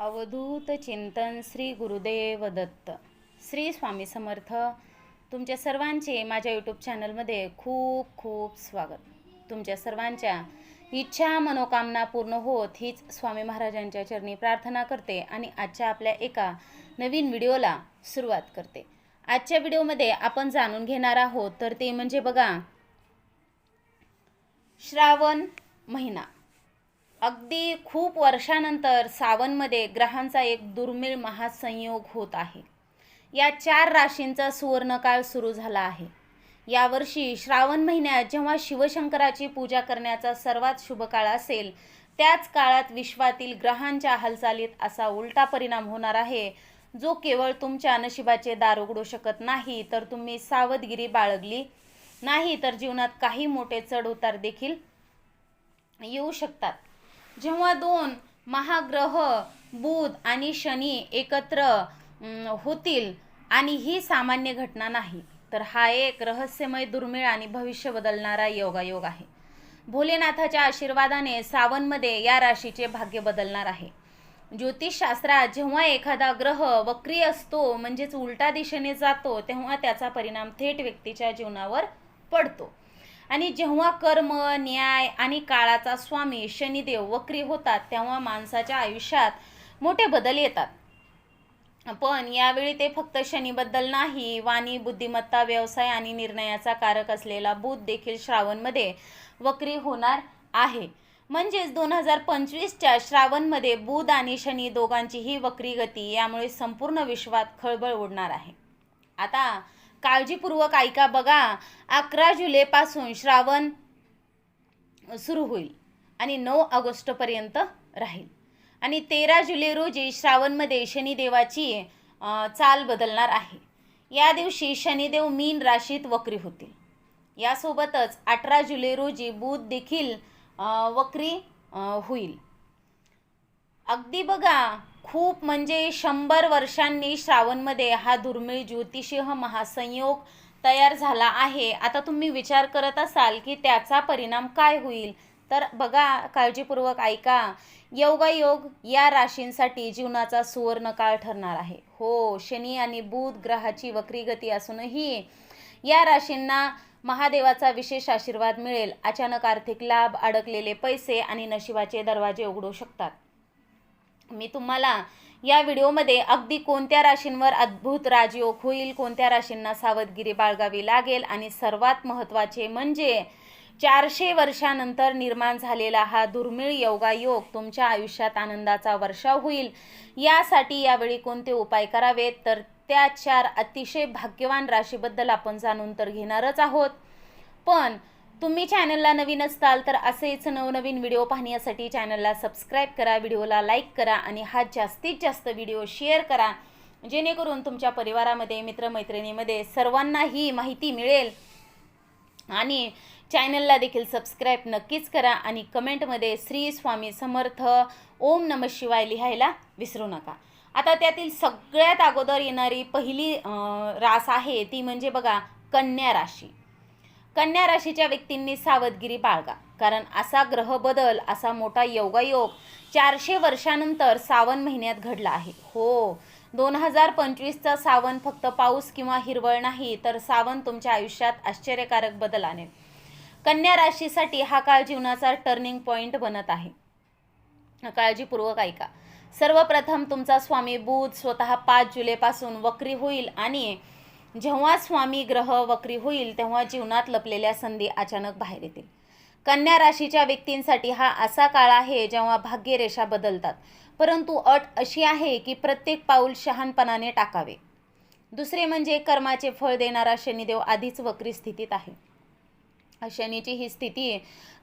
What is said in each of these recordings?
अवधूत चिंतन श्री गुरुदेव दत्त. श्री स्वामी समर्थ तुमच्या सर्वांचे माझ्या यूट्यूब चॅनलमध्ये खूप खूप स्वागत. तुमच्या सर्वांच्या इच्छा मनोकामना पूर्ण होत हीच स्वामी महाराजांच्या चरणी प्रार्थना करते आणि आजच्या आपल्या एका नवीन व्हिडिओला सुरुवात करते. आजच्या व्हिडिओमध्ये आपण जाणून घेणार आहोत तर ते म्हणजे बघा श्रावण महिना. अगदी खूप वर्षानंतर सावनमध्ये ग्रहांचा एक दुर्मिळ महासंयोग होत आहे. या चार राशींचा सुवर्णकाळ सुरू झाला आहे. यावर्षी श्रावण महिन्यात जेव्हा शिवशंकराची पूजा करण्याचा सर्वात शुभ काळ असेल त्याच काळात विश्वातील ग्रहांच्या हालचालीत असा उलटा परिणाम होणार आहे. जो केवळ तुमच्या नशिबाचे दार उघडू शकत नाही तर तुम्ही सावधगिरी बाळगली. नाही तर जीवनात काही मोठे चढ उतार देखील येऊ शकतात. जेव्हा दोन महाग्रह बुध आणि शनी एकत्र होतील आणि ही सामान्य घटना नाही तर हा एक रहस्यमय दुर्मिळ आणि भविष्य बदलणारा योगायोग आहे. भोलेनाथाच्या आशीर्वादाने सावनमध्ये या राशीचे भाग्य बदलणार आहे. ज्योतिषशास्त्रात जेव्हा एखादा ग्रह वक्री असतो म्हणजेच उलटा दिशेने जातो तेव्हा त्याचा परिणाम थेट व्यक्तीच्या जीवनावर पडतो. आणि जेव्हा कर्म न्याय आणि काळाचा स्वामी शनिदेव वक्री होतात तेव्हा माणसाच्या आयुष्यात मोठे बदल येतात. पण यावेळी ते फक्त शनीबद्दल नाही वाणी बुद्धिमत्ता व्यवसाय आणि निर्णयाचा कारक असलेला बुध देखील श्रावणमध्ये वक्री होणार आहे. म्हणजेच दोन हजार पंचवीसच्या श्रावणमध्ये बुध आणि शनी दोघांचीही वक्री गती यामुळे संपूर्ण विश्वात खळबळ उडणार आहे. आता काळजीपूर्वक ऐका बघा. अकरा जुलैपासून श्रावण सुरू होईल आणि नऊ ऑगस्टपर्यंत राहील. आणि तेरा जुलै रोजी श्रावणमध्ये शनिदेवाची चाल बदलणार आहे. या दिवशी शनिदेव मीन राशीत वक्री होतील. यासोबतच अठरा जुलै रोजी बुध देखील वक्री होईल. अगदी बघा खूप म्हणजे शंभर वर्षांनी श्रावणमध्ये हा दुर्मिळ ज्योतिषीह महासंयोग तयार झाला आहे. आता तुम्ही विचार करत असाल की त्याचा परिणाम काय होईल? तर बघा काळजीपूर्वक ऐका. योगायोग या राशींसाठी जीवनाचा सुवर्ण काळ ठरणार आहे. हो शनी आणि बुध ग्रहाची वक्री गती असूनही या राशींना महादेवाचा विशेष आशीर्वाद मिळेल. अचानक आर्थिक लाभ अडकलेले पैसे आणि नशिबाचे दरवाजे उघडू शकतात. मी तुम्हाला या व्हिडिओमध्ये अगदी कोणत्या राशींवर अद्भुत राजयोग होईल कोणत्या राशींना सावधगिरी बाळगावी लागेल आणि सर्वात महत्त्वाचे म्हणजे चारशे वर्षानंतर निर्माण झालेला हा दुर्मिळ योगायोग तुमच्या आयुष्यात आनंदाचा वर्षाव होईल. यासाठी यावेळी कोणते उपाय करावेत? तर त्या चार अतिशय भाग्यवान राशीबद्दल आपण जाणून तर घेणारच आहोत. पण तुम्ही चॅनलला नवीन असताल तर असेच नवनवीन व्हिडिओ पाहण्यासाठी चॅनलला सबस्क्राईब करा व्हिडिओला लाईक करा आणि हा जास्तीत जास्त व्हिडिओ शेअर करा. जेणेकरून तुमच्या परिवारामध्ये मित्रमैत्रिणीमध्ये सर्वांना ही माहिती मिळेल. आणि चॅनलला देखील सबस्क्राईब नक्कीच करा आणि कमेंटमध्ये श्री स्वामी समर्थ ओम नम शिवाय लिहायला विसरू नका. आता त्यातील सगळ्यात अगोदर येणारी पहिली रास आहे ती म्हणजे बघा कन्या राशी. कन्या राशीच्या व्यक्तींनी सावधगिरी बाळगा. कारण असा ग्रह बदल असा मोठा योगायोग चारशे वर्षानंतर सावन महिन्यात घडला आहे. हो दोन हजार पंचवीसचा सावन फक्त पाऊस किंवा हिरवळ नाही तर सावन तुमच्या आयुष्यात आश्चर्यकारक बदल आणेल. कन्या राशीसाठी हा काळ जीवनाचा टर्निंग पॉईंट बनत आहे. काळजीपूर्वक ऐका. सर्वप्रथम तुमचा स्वामी बुध स्वतः पाच जुलैपासून वक्री होईल आणि जेव्हा स्वामी ग्रह वक्री होईल तेव्हा जीवनात लपलेल्या संधी अचानक बाहेर येतील. कन्या राशीच्या व्यक्तींसाठी हा असा काळ आहे जेव्हा भाग्यरेषा बदलतात. परंतु अट अशी आहे की प्रत्येक पाऊल शहाणपणाने टाकावे. दुसरे म्हणजे कर्माचे फळ देणारा शनिदेव आधीच वक्री स्थितीत आहे. शनीची ही स्थिती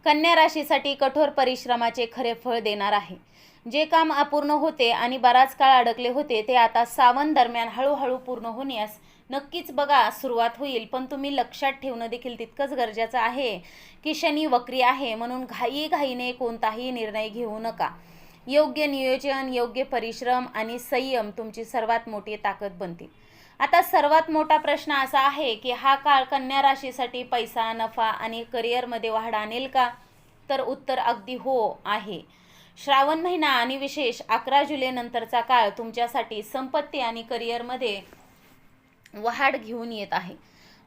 कन्या राशीसाठी कठोर परिश्रमाचे खरे फळ देणार आहे. जे काम अपूर्ण होते आणि बराच काळ अडकले होते ते आता सावन दरम्यान हळूहळू पूर्ण होण्यास नक्कीच बघा सुरुवात होईल पण तुम्ही लक्षात ठेवणं देखील तितकंच गरजेचं आहे की शनी वक्री आहे म्हणून घाई घाईने कोणताही निर्णय घेऊ नका. योग्य नियोजन योग्य परिश्रम आणि संयम तुमची सर्वात मोठी ताकद बनतील. आता सर्वात मोठा प्रश्न असा आहे की हा काळ कन्या राशीसाठी पैसा नफा आणि करिअरमध्ये वाढ आणेल का? तर उत्तर अगदी हो आहे. श्रावण महिना आणि विशेष अकरा जुलैनंतरचा काळ तुमच्यासाठी संपत्ती आणि करिअरमध्ये वाढ घेऊन येत आहे.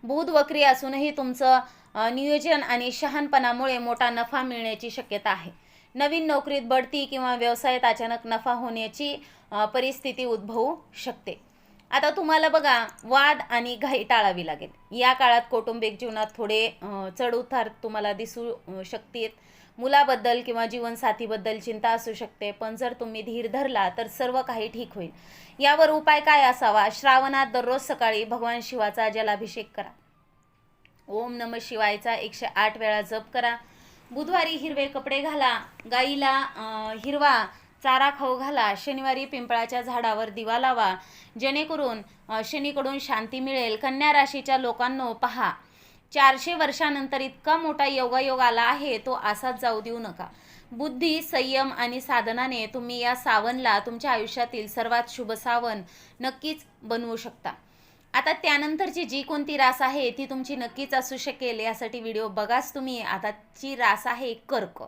बुध वक्री असूनही तुमचं नियोजन आणि शहाणपणामुळे मोठा नफा मिळण्याची शक्यता आहे. नवीन नोकरीत बढती किंवा व्यवसायात अचानक नफा होण्याची परिस्थिती उद्भवू शकते. आता तुम्हाला बघा वाद आणि घाई टाळावी लागेल. या काळात कौटुंबिक जीवनात थोडे चढउतार तुम्हाला दिसू अ, शकतील. मुलाबद्दल किंवा जीवनसाथीबद्दल चिंता असू शकते पण जर तुम्ही धीर धरला तर सर्व काही ठीक होईल. यावर उपाय काय असावा? श्रावणात दररोज सकाळी भगवान शिवाचा जलाभिषेक करा. ओम नम शिवायचा एकशे आठ वेळा जप करा. बुधवारी हिरवे कपडे घाला. गाईला हिरवा चारा खाऊ घाला. शनिवारी पिंपळाच्या झाडावर दिवा लावा. जेणेकरून शनीकडून शांती मिळेल. कन्या राशीच्या लोकांनो पहा. चारशे वर्षानंतर इतका मोठा योगायोग आला आहे तो असाच जाऊ देऊ नका. बुद्धी संयम आणि साधनाने तुम्ही या सावनला तुमच्या आयुष्यातील सर्वात शुभ सावन नक्कीच बनवू शकता. आता त्यानंतरची जी कोणती रास आहे ती तुमची नक्कीच असू शकेल यासाठी व्हिडिओ बघाच तुम्ही. आताची रास आहे कर्क.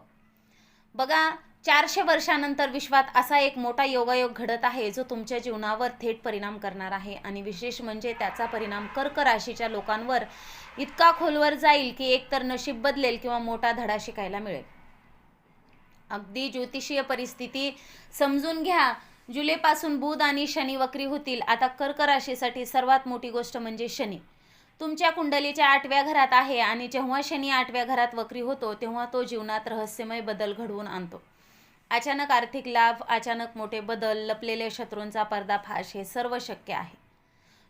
बघा चारशे वर्षानंतर विश्वात असा एक मोठा योगायोग घडत आहे जो तुमच्या जीवनावर थेट परिणाम करणार आहे. आणि विशेष म्हणजे त्याचा परिणाम कर्क राशीच्या लोकांवर इतका खोलवर जाईल की एकतर नशीब बदलेल किंवा मोठा धडा शिकायला मिळेल. अगदी ज्योतिषीय परिस्थिती समजून घ्या. जुलैपासून बुध आणि शनी वक्री होतील. आता कर्क राशीसाठी सर्वात मोठी गोष्ट म्हणजे शनी. तुमच्या कुंडलीच्या आठव्या घरात आहे आणि जेव्हा शनी आठव्या घरात वक्री होतो तेव्हा तो जीवनात रहस्यमय बदल घडवून आणतो. अचानक आर्थिक लाभ अचानक मोठे बदल लपलेले शत्रूंचा पर्दाफाश हे सर्व शक्य आहे.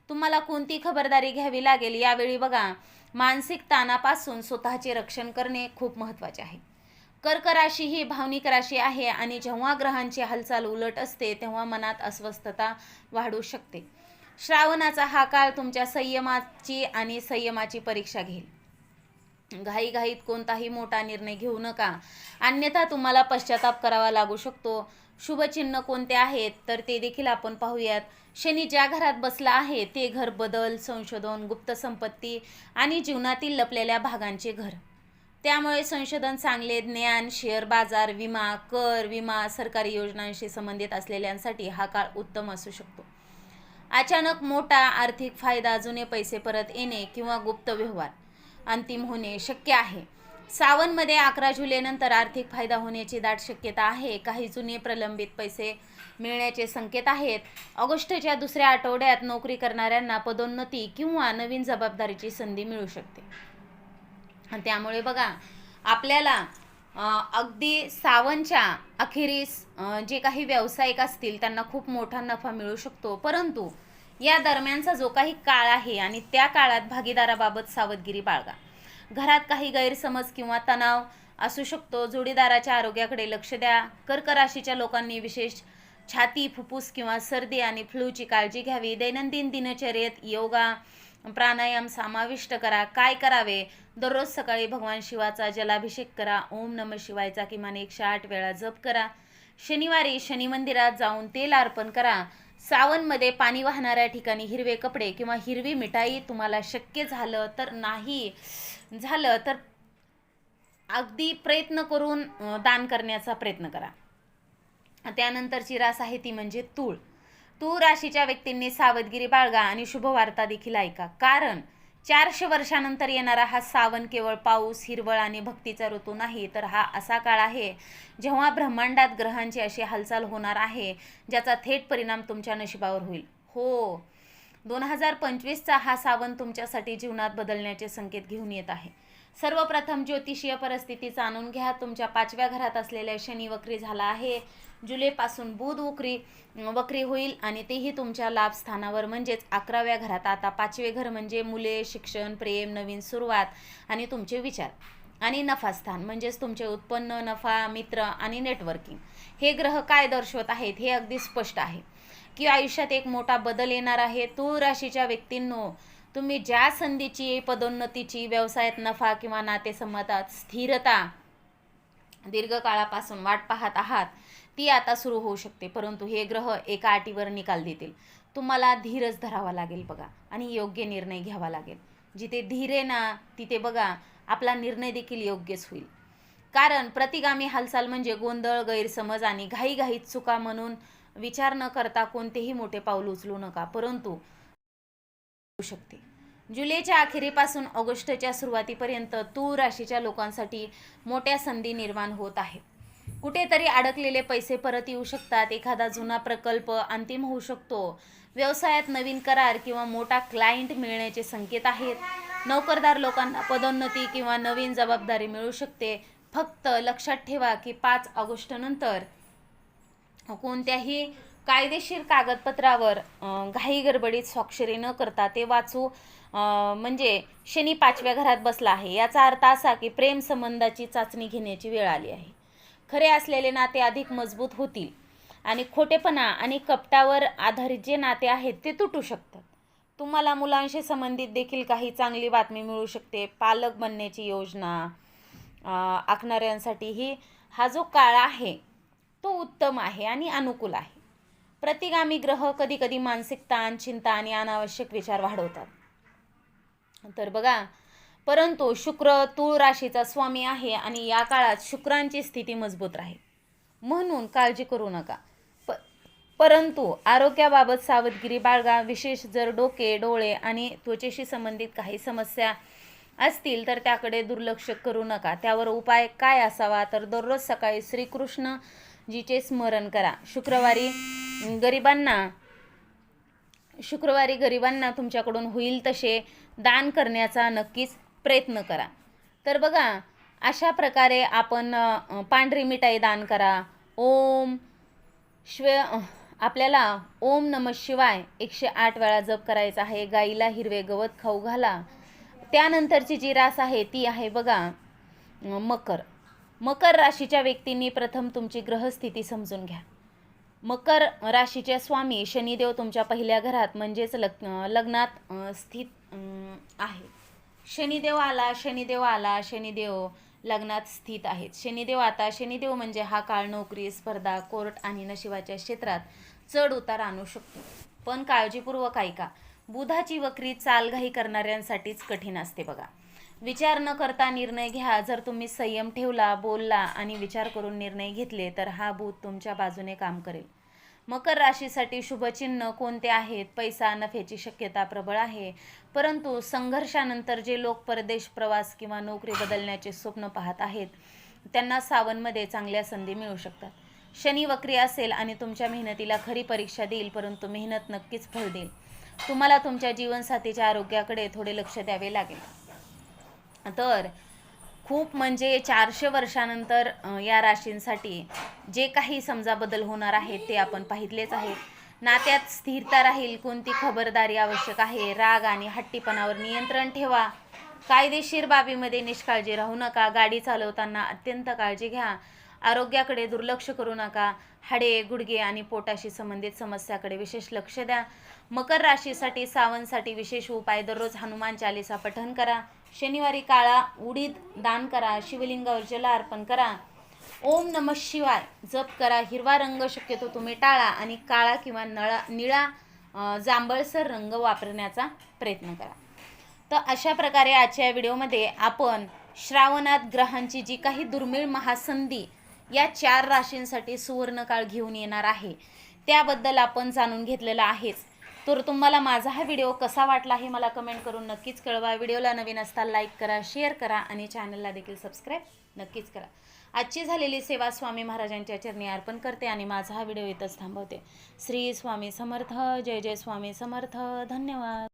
तुम्हाला कोणती खबरदारी घ्यावी लागेल यावेळी बघा. मानसिक ताणापासून स्वतःचे रक्षण करणे खूप महत्त्वाचे आहे. कर्क राशी ही भावनिक राशी आहे आणि जेव्हा ग्रहांची हालचाल उलट असते तेव्हा मनात अस्वस्थता वाढू शकते. श्रावणाचा हा काळ तुमच्या संयमाची आणि संयमाची परीक्षा घेईल. घाईघाईत कोणताही मोठा निर्णय घेऊ नका. अन्यथा तुम्हाला पश्चाताप करावा लागू शकतो. शुभचिन्ह कोणते आहेत तर ते देखील आपण पाहूयात. शनी ज्या घरात बसला आहे ते घर बदल संशोधन गुप्त संपत्ती आणि जीवनातील लपलेल्या भागांचे घर. त्यामुळे संशोधन चांगले ज्ञान शेअर बाजार विमा कर विमा सरकारी योजनांशी संबंधित असलेल्यांसाठी हा काळ उत्तम असू शकतो. अचानक मोठा आर्थिक फायदा जुने पैसे परत येणे किंवा गुप्त व्यवहार. अंतिम होणे शक्य आहे. सावनमध्ये अकरा जुलैनंतर आर्थिक फायदा होण्याची दाट शक्यता आहे. काही जुने प्रलंबित पैसे मिळण्याचे संकेत आहेत. ऑगस्टच्या दुसऱ्या आठवड्यात नोकरी करणाऱ्यांना पदोन्नती किंवा नवीन जबाबदारीची संधी मिळू शकते. त्यामुळे बघा आपल्याला अगदी सावनच्या अखेरीस जे काही व्यावसायिक असतील त्यांना खूप मोठा नफा मिळू शकतो. परंतु या दरम्यानचा जो काही काळ आहे आणि त्या काळात भागीदाराबाबत सावधगिरी बाळगा. घरात काही गैरसमज किंवा तणाव असू शकतो. जोडीदाराच्या आरोग्याकडे लक्ष द्या. कर्क राशीच्या लोकांनी विशेष छाती फुफ्फुस किंवा सर्दी आणि फ्लूची काळजी घ्यावी. दैनंदिन दिनचर्येत योगा प्राणायाम समाविष्ट करा. काय करावे? दररोज सकाळी भगवान शिवाचा जलाभिषेक करा. ओम नम शिवायचा किमान एकशे आठ वेळा जप करा. शनिवारी शनी मंदिरात जाऊन तेल अर्पण करा. सावनमध्ये पाणी वाहणाऱ्या ठिकाणी हिरवे कपडे किंवा हिरवी मिठाई तुम्हाला शक्य झालं तर नाही झालं तर अगदी प्रयत्न करून दान करण्याचा प्रयत्न करा. त्यानंतरची रास आहे ती म्हणजे तूळ. तूळ राशीच्या व्यक्तींनी सावधगिरी बाळगा आणि शुभवार्ता देखील ऐका. कारण चारशे वर्षानंतर येणारा हा सावन केवळ पाऊस हिरवळ आणि भक्तीचा ऋतू नाही तर हा असा काळ आहे जेव्हा ब्रह्मांडात ग्रहांची अशी हालचाल होणार आहे ज्याचा थेट परिणाम तुमच्या नशिबावर होईल. हो. दोन हजार पंचवीसचा हा सावन तुमच्यासाठी जीवनात बदलण्याचे संकेत घेऊन येत आहे. सर्वप्रथम ज्योतिषीय परिस्थिती जाणून घ्या. तुमच्या पाचव्या घरात असलेल्या शनी वक्री झाला आहे. जुलैपासून बुध वक्री वक्री होईल आणि तेही तुमच्या लाभ स्थानावर म्हणजेच अकराव्या घरात आता पाचवे घर म्हणजे मुले शिक्षण प्रेम नवीन सुरुवात आणि तुमचे विचार आणि नफास्थान म्हणजेच तुमचे उत्पन्न नफा मित्र आणि नेटवर्किंग हे ग्रह काय दर्शवत आहेत हे अगदी स्पष्ट आहे. की आयुष्यात एक मोठा बदल येणार आहे. तूळ राशीच्या व्यक्तींनो तुम्ही ज्या संधीची पदोन्नतीची व्यवसायात नफा किंवा नातेसंबंधात स्थिरता दीर्घकाळापासून वाट पाहत आहात ती आता सुरू होऊ शकते. परंतु हे ग्रह एका अटीवर निकाल देतील. तुम्हाला धीरच धरावा लागेल बघा आणि योग्य निर्णय घ्यावा लागेल. जिथे धीरे ना तिथे बघा आपला निर्णय देखील योग्यच होईल. कारण प्रतिगामी हालचाल म्हणजे गोंधळ गैरसमज आणि घाईघाईत चुका म्हणून विचार न करता कोणतेही मोठे पाऊल उचलू नका. परंतु होऊ शकते. जुलैच्या अखेरीपासून ऑगस्टच्या सुरुवातीपर्यंत तू राशीच्या लोकांसाठी मोठ्या संधी निर्माण होत आहेत. कुठेतरी अडकलेले पैसे परत येऊ शकतात. एखादा जुना प्रकल्प अंतिम होऊ शकतो. व्यवसायात नवीन करार किंवा मोठा क्लायंट मिळण्याचे संकेत आहेत. नोकरदार लोकांना पदोन्नती किंवा नवीन जबाबदारी मिळू शकते. फक्त लक्षात ठेवा की पाच ऑगस्टनंतर कोणत्याही कायदेशीर कागदपत्रावर घाई गडबडीत स्वाक्षरी न करता ते वाचू म्हणजे शनी पाचव्या घरात बसला आहे. याचा अर्थ असा की प्रेम संबंधाची चाचणी घेण्याची वेळ आली आहे. खरे असलेले नाते अधिक मजबूत होतील. आणि खोटेपणा आणि कपटावर आधारित जे नाते आहेत ते तुटू शकतात. तुम्हाला मुलांशी संबंधित देखील काही चांगली बातमी मिळू शकते. पालक बनण्याची योजना आखणाऱ्यांसाठीही हा जो काळ आहे तो उत्तम आहे आणि अनुकूल आहे. प्रतिगामी ग्रह कधीकधी मानसिक ताण चिंता आणि अनावश्यक विचार वाढवतात. तर बघा परंतु शुक्र तूळ राशीचा स्वामी आहे आणि या काळात शुक्रांची स्थिती मजबूत राहील. म्हणून काळजी करू नका. प परंतु आरोग्याबाबत सावधगिरी बाळगा. विशेष जर डोके डोळे आणि त्वचेशी संबंधित काही समस्या असतील तर त्याकडे दुर्लक्ष करू नका. त्यावर उपाय काय असावा? तर दररोज सकाळी श्रीकृष्ण जीचे स्मरण करा. शुक्रवारी गरिबांना शुक्रवारी गरिबांना तुमच्याकडून होईल तसे दान करण्याचा नक्कीच प्रयत्न करा. तर बघा अशा प्रकारे आपण पांढरी मिठाई दान करा. ओम श्व आपल्याला ओम नम शिवाय एकशे आठ वेळा जप करायचा आहे. गाईला हिरवे गवत खाऊ घाला. त्यानंतरची जी रास आहे ती आहे बघा मकर. मकर राशीच्या व्यक्तींनी प्रथम तुमची ग्रहस्थिती समजून घ्या. मकर राशीचे स्वामी शनिदेव तुमच्या पहिल्या घरात म्हणजेच लग लग्नात स्थित आहे शनिदेव आला शनिदेव आला शनिदेव लग्नात स्थित आहेत. शनिदेव आता शनिदेव म्हणजे हा काळ नोकरी स्पर्धा कोर्ट आणि नशिबाच्या क्षेत्रात चढ उतार आणू शकतो. पण काळजीपूर्वक ऐका बुधाची वक्री चालघाई करणाऱ्यांसाठीच कठीण असते बघा. विचार न करता निर्णय घ्या. जर तुम्ही संयम ठेवला बोलला आणि विचार करून निर्णय घेतले तर हा बुध तुमच्या बाजूने काम करेल. मकर राशीसाठी शुभचिन्ह कोणते आहेत? पैसा नफ्याची शक्यता प्रबळ आहे. परंतु संघर्षानंतर जे लोक परदेश प्रवास किंवा नोकरी बदलण्याचे स्वप्न पाहत आहेत त्यांना सावनमध्ये चांगल्या संधी मिळू शकतात. शनी वक्री असेल आणि तुमच्या मेहनतीला खरी परीक्षा देईल परंतु मेहनत नक्कीच फळ देईल. तुम्हाला तुमच्या जीवनसाथीच्या आरोग्याकडे थोडे लक्ष द्यावे लागेल. तर खूप म्हणजे चारशे वर्षानंतर या राशींसाठी जे काही समजा बदल होणार आहेत ते आपण पाहितलेच आहे नात्यात स्थिरता राहील कोणती खबरदारी आवश्यक आहे राग आणि हट्टीपणावर नियंत्रण ठेवा. कायदेशीर बाबीमध्ये निष्काळजी राहू नका गाडी चालवताना अत्यंत काळजी घ्या. आरोग्याकडे दुर्लक्ष करू नका हाडे गुडघे आणि पोटाशी संबंधित समस्याकडे विशेष लक्ष द्या. मकर राशीसाठी सावनसाठी विशेष उपाय दररोज हनुमान चालिसा पठण करा. शनिवारी काळा उडीद दान करा शिवलिंगावर जल अर्पण करा. ओम नम शिवाय. जप करा हिरवा रंग शक्यतो तुम्ही टाळा आणि काळा किंवा नळा निळा जांभळसर रंग वापरण्याचा प्रयत्न करा. तर अशा प्रकारे आजच्या या व्हिडिओमध्ये आपण श्रावणात ग्रहांची जी काही दुर्मिळ महासंधी या चार राशींसाठी सुवर्णकाळ घेऊन येणार आहे त्याबद्दल आपण जाणून घेतलेलं आहेच. तर तुम्हाला माझा हा व्हिडिओ कसा वाटला हे मला कमेंट करून नक्कीच कळवा. व्हिडिओला नवीन असता लाईक करा शेअर करा आणि चॅनलला देखील सबस्क्राईब नक्कीच करा. आजची झालेली सेवा स्वामी महाराजांच्या चरणी अर्पण करते आणि माझा हा व्हिडिओ इथंच थांबवते. श्री स्वामी समर्थ जय जय स्वामी समर्थ. धन्यवाद.